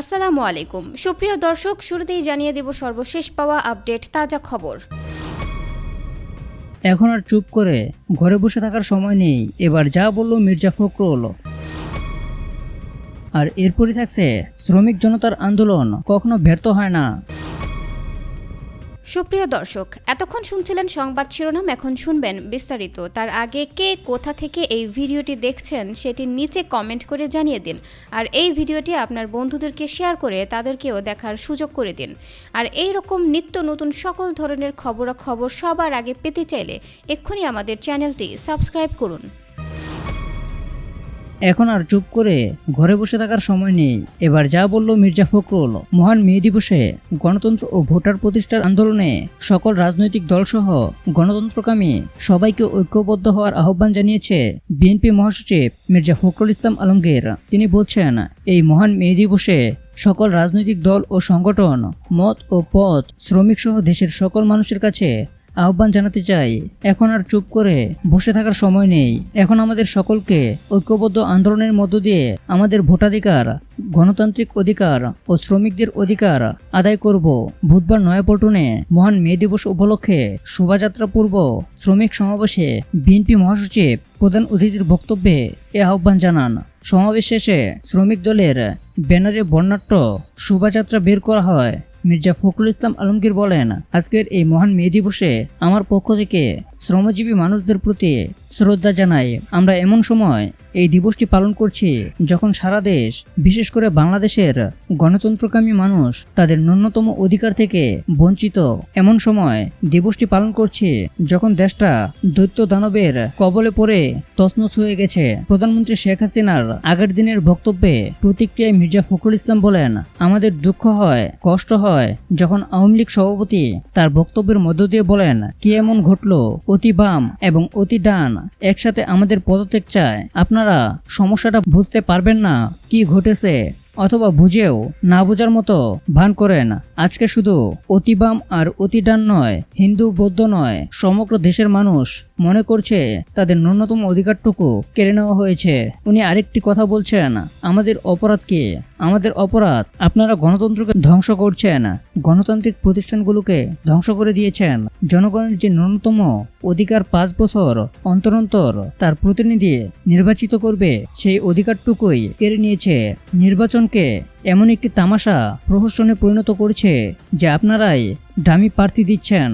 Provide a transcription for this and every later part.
আসসালামু আলাইকুম। সুপ্রিয় দর্শক, শুরুতেই জানিয়ে দেব সর্বশেষ পাওয়া আপডেট, তাজা খবর। এখন আর চুপ করে, ঘরে বসে থাকার সময় নেই, এবার যা বলল মির্জা ফখরুল। আর এরপরই থাকছে শ্রমিক জনতার আন্দোলন, কখনো ব্যর্থ হয় না। সুপ্রিয় দর্শক, এতক্ষণ শুনছিলেন সংবাদ শিরোনাম, এখন শুনবেন বিস্তারিত। তার আগে কে কোথা থেকে এই ভিডিওটি দেখছেন সেটি নিচে কমেন্ট করে জানিয়ে দিন। আর এই ভিডিওটি আপনার বন্ধুদেরকে শেয়ার করে তাদেরকেও দেখার সুযোগ করে দিন। আর এই রকম নিত্য নতুন সকল ধরনের খবরাখবর সবার আগে পেতে চাইলে এক্ষুনি আমাদের চ্যানেলটি সাবস্ক্রাইব করুন। এখন আর চুপ করে ঘরে বসে থাকার সময় নেই। এবার যা বলল মির্জা ফখরুল, মহান মে দিবসে গণতন্ত্র ও ভোটার প্রতিষ্ঠার আন্দোলনে সকল রাজনৈতিক দলসহ গণতন্ত্রকামী সবাইকে ঐক্যবদ্ধ হওয়ার আহ্বান জানিয়েছে বিএনপি মহাসচিব মির্জা ফখরুল ইসলাম আলমগীর। তিনি বলছেন, এই মহান মে দিবসে সকল রাজনৈতিক দল ও সংগঠন, মত ও পথ শ্রমিক সহ দেশের সকল মানুষের কাছে আহ্বান জানাতে চাই। এখন আর চুপ করে বসে থাকার সময় নেই। এখন আমাদের সকলকে ঐক্যবদ্ধ আন্দোলনের মধ্য দিয়ে আমাদের ভোটাধিকার, গণতান্ত্রিক অধিকার ও শ্রমিকদের অধিকার আদায় করব। বুধবার নয়াপল্টনে মহান মে দিবস উপলক্ষে শোভাযাত্রা পূর্ব শ্রমিক সমাবেশে বিএনপি মহাসচিব প্রধান অতিথির বক্তব্যে এ আহ্বান জানান। সমাবেশ শেষে শ্রমিক দলের ব্যানারে বর্ণাঢ্য শোভাযাত্রা বের করা হয়। মির্জা ফখরুল ইসলাম আলমগীর বলেন আজকের এই মহান মে দিবসে আমার পক্ষ থেকে শ্রমজীবী মানুষদের প্রতি শ্রদ্ধা জানাই আমরা এমন সময় এই দিবসটি পালন করছি যখন সারা দেশ, বিশেষ করে বাংলাদেশের গণতন্ত্রকামী মানুষ তাদের ন্যূনতম অধিকার থেকে বঞ্চিত। এমন সময় দিবসটি পালন করছি যখন দেশটা দৈত্য দানবের কবলে পড়ে তছনছ হয়ে গেছে। প্রধানমন্ত্রী শেখ হাসিনার আগের দিনের বক্তব্যে প্রতিক্রিয়ায় মির্জা ফখরুল ইসলাম বলেন, আমাদের দুঃখ হয়, কষ্ট হয় যখন আওয়ামী লীগ সভাপতি তার বক্তব্যের মধ্য দিয়ে বলেন, কি এমন ঘটলো? অতি বাম এবং অতি ডান একসাথে আমাদের পদত্যাগ চায়। আপনারা সমস্যাটা বুঝতে পারবেন না কি ঘটেছে অথবা বুঝেও না বোঝার মতো ভান করেন। আজকে শুধু অতিবাম আর অতিডান নয়, হিন্দু, বৌদ্ধ নয়, সমগ্র দেশের মানুষ মনে করছে তাদের ন্যূনতম অধিকারটুকু কেড়ে নেওয়া হয়েছে। উনি আরেকটি কথা বলছেন, আমাদের অপরাধ কি? আমাদের অপরাধ আপনারা গণতন্ত্রকে ধ্বংস করছেন, গণতান্ত্রিক প্রতিষ্ঠানগুলোকে ধ্বংস করে দিয়েছেন। জনগণের যে ন্যূনতম অধিকার পাঁচ বছর অন্তর অন্তর তার প্রতিনিধি নির্বাচিত করবে, সেই অধিকারটুকুই কেড়ে নিয়েছে। নির্বাচনকে এমন একটি তামাশা প্রহসনে পরিণত করেছে যে আপনারাই দামি প্রার্থী দিচ্ছেন।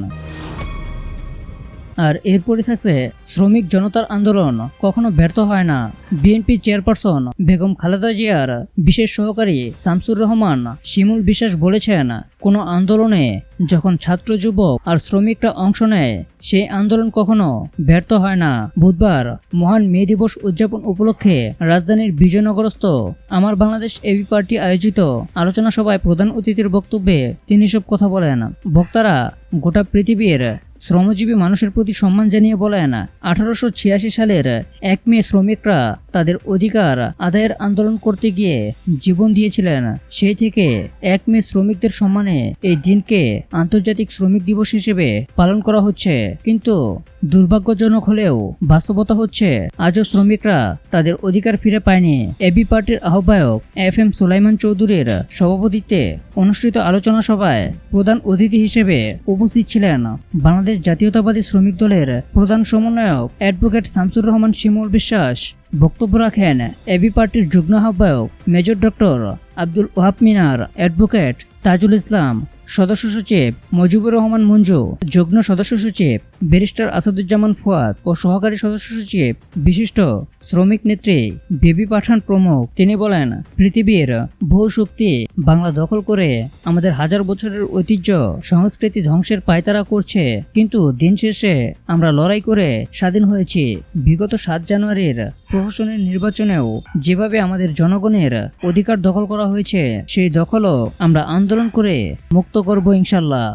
আর এরপরে থাকছে শ্রমিক জনতার আন্দোলন। কখনো ব্যর্থ হয় না। বিএনপি চেয়ারপারসন বেগম খালেদা জিয়ার বিশেষ সহকারী শামসুর রহমান শিমুল বিশ্বাস বলেছেন, কোনো আন্দোলনে যখন ছাত্র, যুবক আর শ্রমিকরা অংশ নেয়, সেই আন্দোলন কখনো ব্যর্থ হয় না। বুধবার মহান মে দিবস উদযাপন উপলক্ষে রাজধানীর বিজয়নগরস্থ আমার বাংলাদেশ এবি পার্টি আয়োজিত আলোচনা সভায় প্রধান অতিথির বক্তব্যে তিনি সব কথা বলেন। বক্তারা গোটা পৃথিবীর শ্রমজীবী মানুষের প্রতি সম্মান জানিয়ে বলেন, আঠারোশো ছিয়াশি সালের এক মে শ্রমিকরা তাদের অধিকার আদায়ের আন্দোলন করতে গিয়ে জীবন দিয়েছিলেন। সেই থেকে এক মে শ্রমিকদের সম্মানে এই দিনকে আন্তর্জাতিক শ্রমিক দিবস হিসেবে পালন করা হচ্ছে। কিন্তু দুর্ভাগ্যজনক হলেও বাস্তবতা হচ্ছে, আজও শ্রমিকরা তাদের অধিকার ফিরে পায়নি। এবি পার্টির আহ্বায়ক এফ এম সুলাইমান চৌধুরীর সভাপতিত্বে অনুষ্ঠিত আলোচনা সভায় প্রধান অতিথি হিসেবে উপস্থিত ছিলেন বাংলাদেশ জাতীয়তাবাদী শ্রমিক দলের প্রধান সমন্বয়ক অ্যাডভোকেট শামসুর রহমান শিমুল বিশ্বাস বক্তব্য রাখেন এবি পার্টির যুগ্ম আহ্বায়ক major doctor Abdul Wahab Minar advocate Tajul Islam. সদস্য সচিব মজিবুর রহমান মঞ্জু, যুগ্ম সদস্য সচিব ব্যারিস্টার আসাদুজ্জামান ফুয়াদ ও সহকারী সদস্য সচিব বিশিষ্ট শ্রমিক নেত্রী বেবি পাঠান প্রমুখ। তিনি বলেন, পৃথিবীর বহু শক্তি বাংলা দখল করে আমাদের হাজার বছরের ঐতিহ্য, সংস্কৃতি ধ্বংসের পায়তারা করছে, কিন্তু দিন শেষে আমরা লড়াই করে স্বাধীন হয়েছি। বিগত সাত জানুয়ারির প্রহসনের নির্বাচনেও যেভাবে আমাদের জনগণের অধিকার দখল করা হয়েছে, সেই দখলও আমরা আন্দোলন করে মুক্ত করব ইনশাল্লাহ।